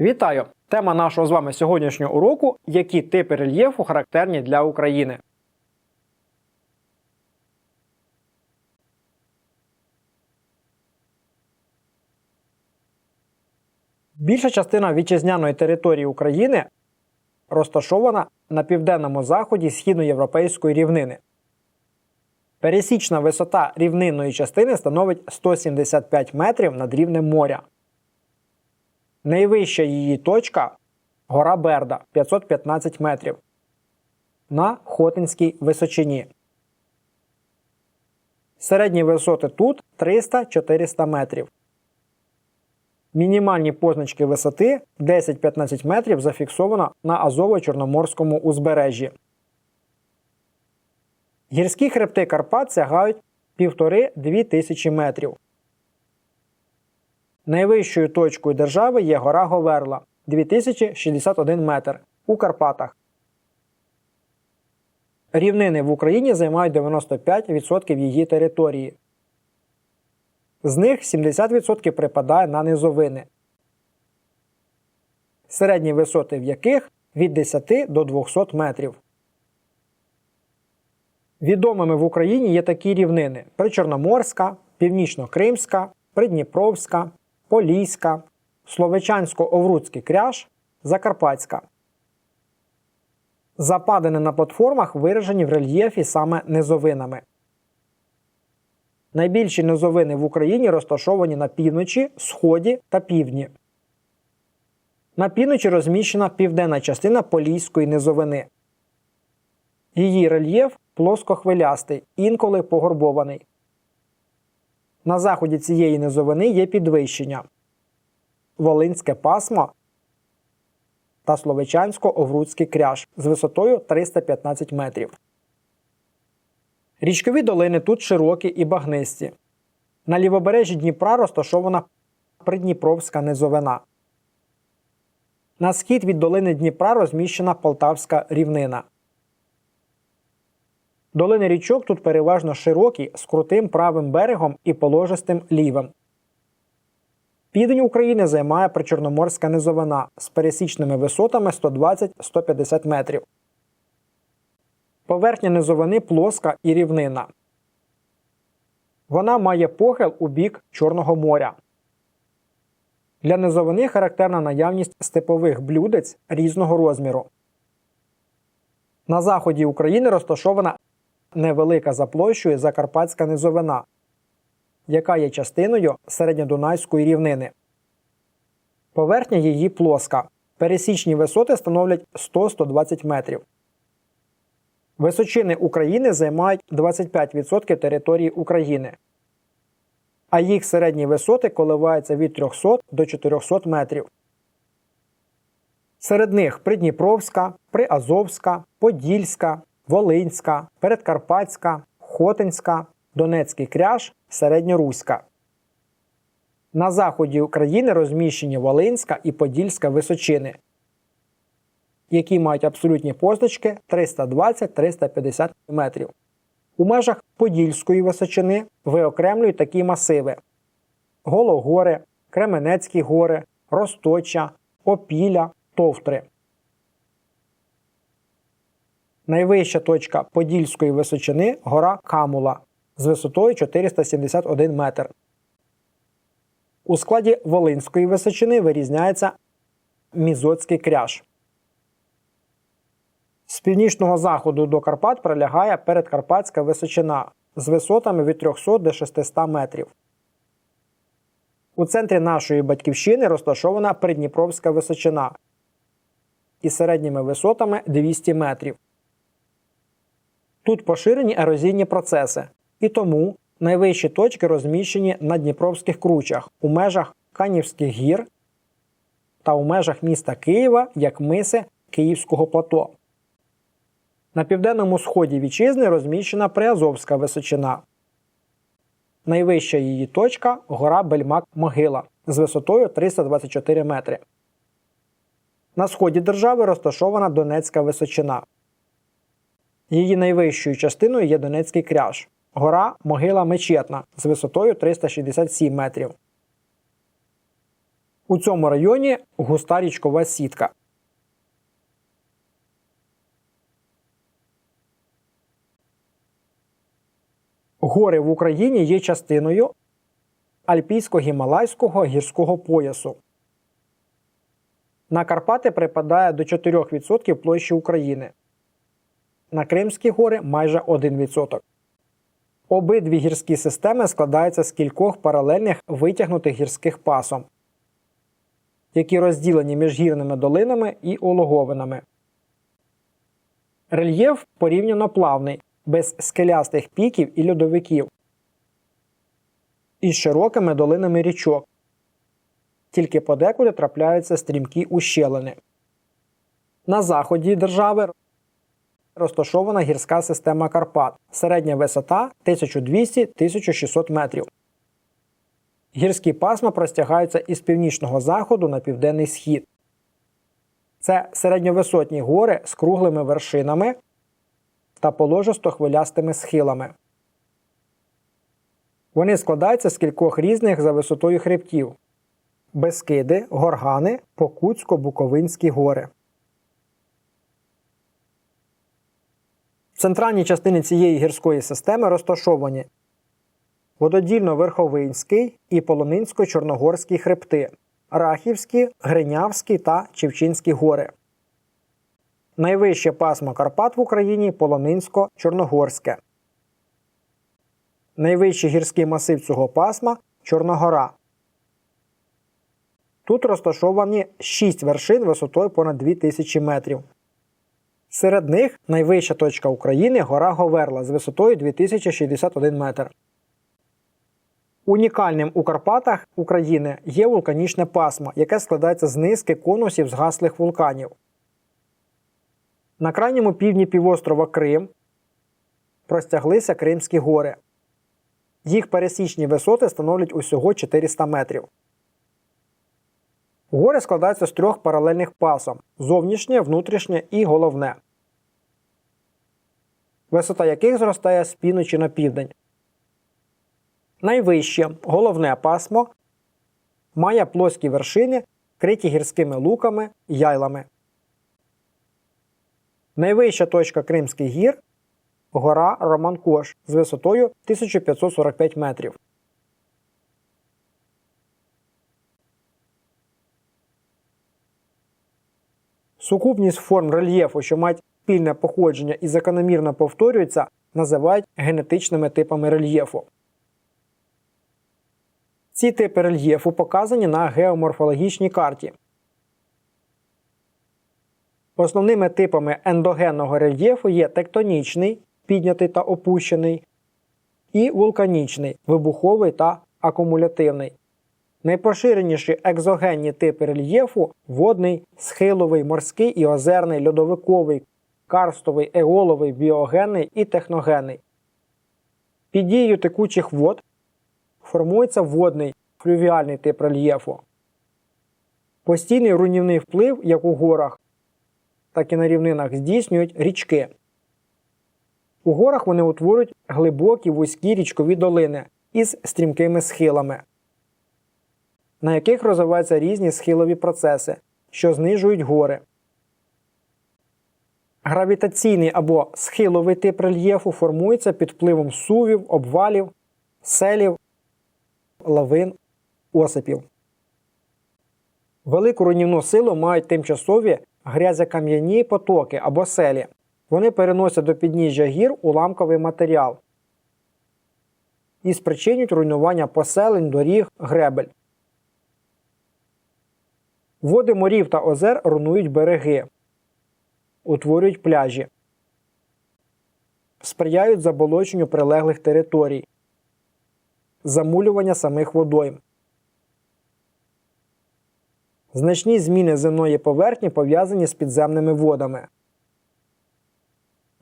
Вітаю! Тема нашого з вами сьогоднішнього уроку які типи рельєфу характерні для України. Більша частина вітчизняної території України розташована на південному заході східноєвропейської рівнини. Пересічна висота рівнинної частини становить 175 метрів над рівнем моря. Найвища її точка гора Берда 515 метрів на Хотинській височині. Середні висоти тут 300-400 метрів. Мінімальні позначки висоти 10-15 метрів зафіксовано на Азово-Чорноморському узбережжі. Гірські хребти Карпат сягають 1,5-2 тисячі метрів. Найвищою точкою держави є гора Говерла 2061 метр у Карпатах. Рівнини в Україні займають 95% її території. З них 70% припадає на низовини, середні висоти в яких від 10 до 200 метрів. Відомими в Україні є такі рівнини: Причорноморська, Північно-Кримська, Придніпровська, Поліська, Словечансько-Овруцький кряж, Закарпатська. Западини на платформах виражені в рельєфі саме низовинами. Найбільші низовини в Україні розташовані на півночі, сході та півдні. На півночі розміщена південна частина Поліської низовини. Її рельєф плоскохвилястий, інколи погорбований. На заході цієї низовини є підвищення Волинське пасмо та Словечансько-Овруцький кряж з висотою 315 метрів. Річкові долини тут широкі і багнисті. На лівобережжі Дніпра розташована Придніпровська низовина. На схід від долини Дніпра розміщена Полтавська рівнина. Долини річок тут переважно широкі з крутим правим берегом і положистим лівим. Південь України займає причорноморська низовина з пересічними висотами 120-150 метрів. Поверхня низовини плоска і рівнина. Вона має похил у бік Чорного моря. Для низовини характерна наявність степових блюдець різного розміру. На заході України розташована невелика за площею Закарпатська низовина, яка є частиною середньодунайської рівнини. Поверхня її плоска. Пересічні висоти становлять 100-120 метрів. Височини України займають 25% території України, а їх середні висоти коливаються від 300 до 400 метрів. Серед них Придніпровська, Приазовська, Подільська, Волинська, Передкарпатська, Хотинська, Донецький кряж, Середньоруська. На заході України розміщені Волинська і Подільська височини, які мають абсолютні позначки 320-350 метрів. У межах Подільської височини виокремлюють такі масиви: Гологори, Кременецькі гори, Росточа, Опіля, Товтри. Найвища точка Подільської височини гора Камула з висотою 471 метр. У складі Волинської височини вирізняється Мізоцький кряж. З північного заходу до Карпат прилягає передкарпатська височина з висотами від 300 до 600 метрів. У центрі нашої батьківщини розташована Придніпровська височина із середніми висотами 200 метрів. Тут поширені ерозійні процеси, і тому найвищі точки розміщені на Дніпровських кручах у межах Канівських гір та у межах міста Києва як миси Київського плато. На південному сході вітчизни розміщена Приазовська височина. Найвища її точка гора Бельмак-Могила з висотою 324 метри. На сході держави розташована Донецька височина. Її найвищою частиною є Донецький кряж, гора Могила Мечетна з висотою 367 метрів. У цьому районі густа річкова сітка. Гори в Україні є частиною Альпійсько-гімалайського гірського поясу. На Карпати припадає до 4% площі України. На Кримські гори майже 1%. Обидві гірські системи складаються з кількох паралельних витягнутих гірських пасом, які розділені між гірними долинами і ологовинами. Рельєф порівняно плавний, без скелястих піків і льодовиків, із широкими долинами річок. Тільки подекуди трапляються стрімкі ущелини. На заході держави розташована гірська система Карпат. Середня висота 1200-1600 метрів. Гірські пасма простягаються із північного заходу на південний схід. Це середньовисотні гори з круглими вершинами та положисто хвилястими схилами. Вони складаються з кількох різних за висотою хребтів Бескиди, Горгани, Покутсько-Буковинські гори. В центральній частині цієї гірської системи розташовані Вододільно-Верховинський і Полонинсько-Чорногорські хребти, Рахівські, Гринявські та Чевчинські гори. Найвище пасмо Карпат в Україні Полонинсько-Чорногорське. Найвищий гірський масив цього пасма Чорногора. Тут розташовані 6 вершин висотою понад 2000 метрів. Серед них найвища точка України гора Говерла з висотою 2061 метр. Унікальним у Карпатах України є вулканічне пасмо, яке складається з низки конусів згаслих вулканів. На крайньому півдні півострова Крим простяглися Кримські гори. Їх пересічні висоти становлять усього 400 метрів. Гори складаються з трьох паралельних пасом зовнішнє, внутрішнє і головне, висота яких зростає з півночі на південь. Найвище головне пасмо має плоскі вершини, криті гірськими луками яйлами. Найвища точка Кримських гір гора Романкош з висотою 1545 метрів. Сукупність форм рельєфу, що мають спільне походження і закономірно повторюються, називають генетичними типами рельєфу. Ці типи рельєфу показані на геоморфологічній карті. Основними типами ендогенного рельєфу є тектонічний, піднятий та опущений, і вулканічний, вибуховий та акумулятивний. Найпоширеніші екзогенні типи рельєфу водний, схиловий, морський і озерний, льодовиковий, карстовий, еоловий, біогенний і техногенний. Під дією текучих вод формується водний флювіальний тип рельєфу. Постійний руйнівний вплив як у горах, так і на рівнинах здійснюють річки. У горах вони утворюють глибокі вузькі річкові долини із стрімкими схилами, на яких розвиваються різні схилові процеси, що знижують гори. Гравітаційний або схиловий тип рельєфу формується під впливом сувів, обвалів, селів, лавин, осипів. Велику руйнівну силу мають тимчасові грязякам'яні потоки або селі. Вони переносять до підніжжя гір уламковий матеріал і спричинюють руйнування поселень, доріг, гребель. Води морів та озер руйнують береги, утворюють пляжі, сприяють заболоченню прилеглих територій, замулювання самих водойм. Значні зміни земної поверхні пов'язані з підземними водами,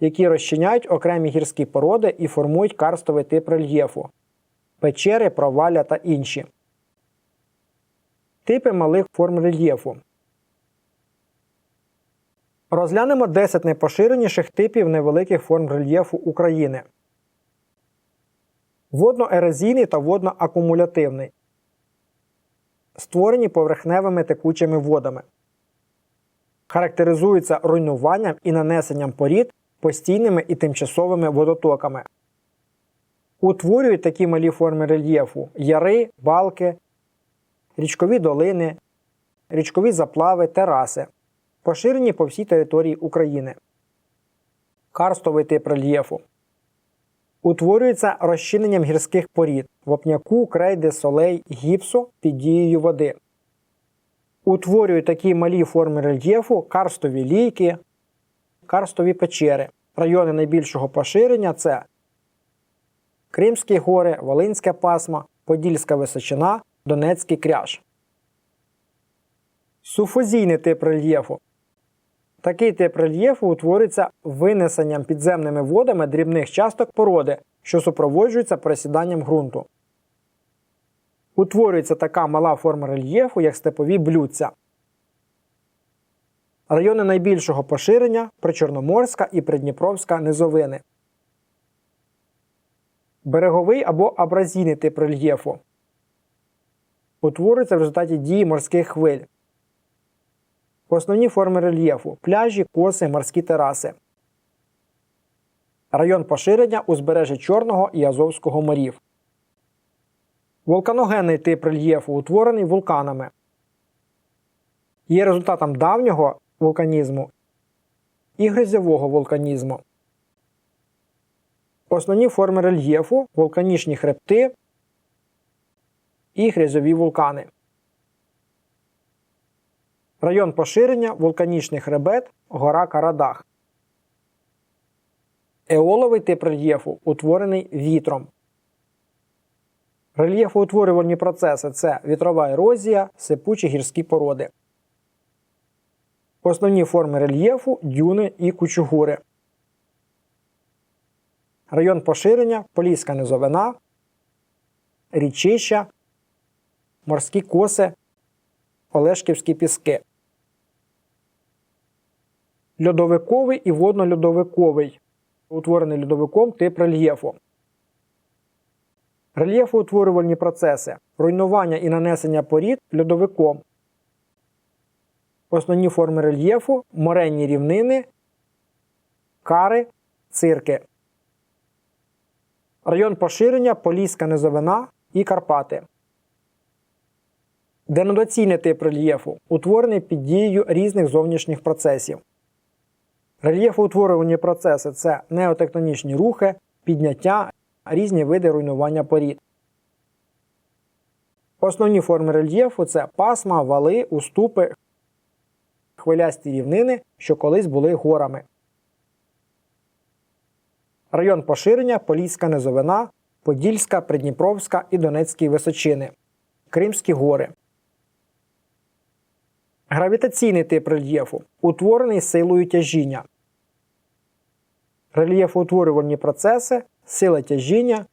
які розчиняють окремі гірські породи і формують карстовий тип рельєфу, печери, провалля та інші. Типи малих форм рельєфу. Розглянемо 10 найпоширеніших типів невеликих форм рельєфу України. Водно-ерозійний та водно-акумулятивний. створені поверхневими текучими водами. Характеризуються руйнуванням і нанесенням порід постійними і тимчасовими водотоками. Утворюють такі малі форми рельєфу яри, балки, річкові долини, річкові заплави, тераси, поширені по всій території України. Карстовий тип рельєфу. Утворюється розчиненням гірських порід вапняку, крейди, солей, гіпсу під дією води. Утворюють такі малі форми рельєфу карстові лійки, карстові печери. Райони найбільшого поширення це Кримські гори, Волинське пасма, Подільська височина, Донецький кряж. Суфозійний тип рельєфу. Такий тип рельєфу утворюється винесенням підземними водами дрібних часток породи, що супроводжуються просіданням ґрунту. Утворюється така мала форма рельєфу, як степові блюдця. Райони найбільшого поширення Причорноморська і Придніпровська низовини. Береговий або абразійний тип рельєфу. Утворюється в результаті дії морських хвиль. Основні форми рельєфу пляжі, коси, морські тераси. Район поширення узбережжя Чорного і Азовського морів. Вулканогенний тип рельєфу утворений вулканами. Є результатом давнього вулканізму і грязьового вулканізму. Основні форми рельєфу вулканічні хребти і грязьові вулкани. Район поширення вулканічний хребет, гора Карадах. Еоловий тип рельєфу утворений вітром. Рельєфоутворювальні процеси це вітрова ерозія, сипучі гірські породи. Основні форми рельєфу дюни і кучугури. Район поширення Поліська низовина, річища, морські коси, Олешківські піски. Льодовиковий і водно-льодовиковий, утворений льодовиком тип рельєфу. Рельєфоутворювальні процеси руйнування і нанесення порід льодовиком. Основні форми рельєфу моренні рівнини, кари, цирки. Район поширення Поліська низовина і Карпати. Денодаційний тип рельєфу утворений під дією різних зовнішніх процесів. Рельєфоутворювані процеси це неотектонічні рухи, підняття, різні види руйнування порід. Основні форми рельєфу це пасма, вали, уступи, хвилясті рівнини, що колись були горами. Район поширення Поліська низовина, Подільська, Придніпровська і Донецькі височини. Кримські гори. Гравітаційний тип рельєфу утворений силою тяжіння. Рельєфоутворювальні процеси, сила тяжіння,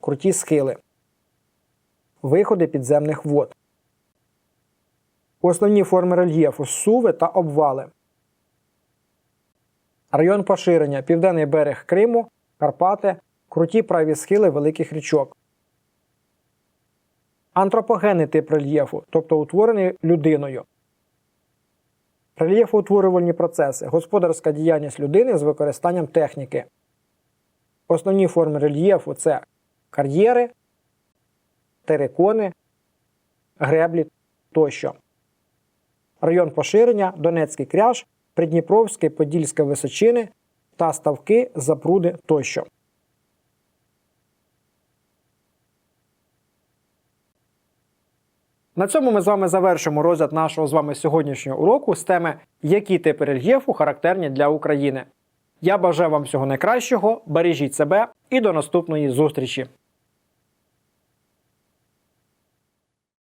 круті схили, виходи підземних вод. Основні форми рельєфу суви та обвали. Район поширення Південний берег Криму, Карпати, круті праві схили великих річок. Антропогенний тип рельєфу, тобто утворений людиною. Рельєфоутворювальні процеси господарська діяльність людини з використанням техніки. Основні форми рельєфу це кар'єри, терикони, греблі тощо. Район поширення Донецький кряж, Придніпровське, Подільське височини та ставки, запруди тощо. На цьому ми з вами завершимо розгляд нашого з вами сьогоднішнього уроку з теми, які типи рельєфу характерні для України. Я бажаю вам всього найкращого, бережіть себе і до наступної зустрічі!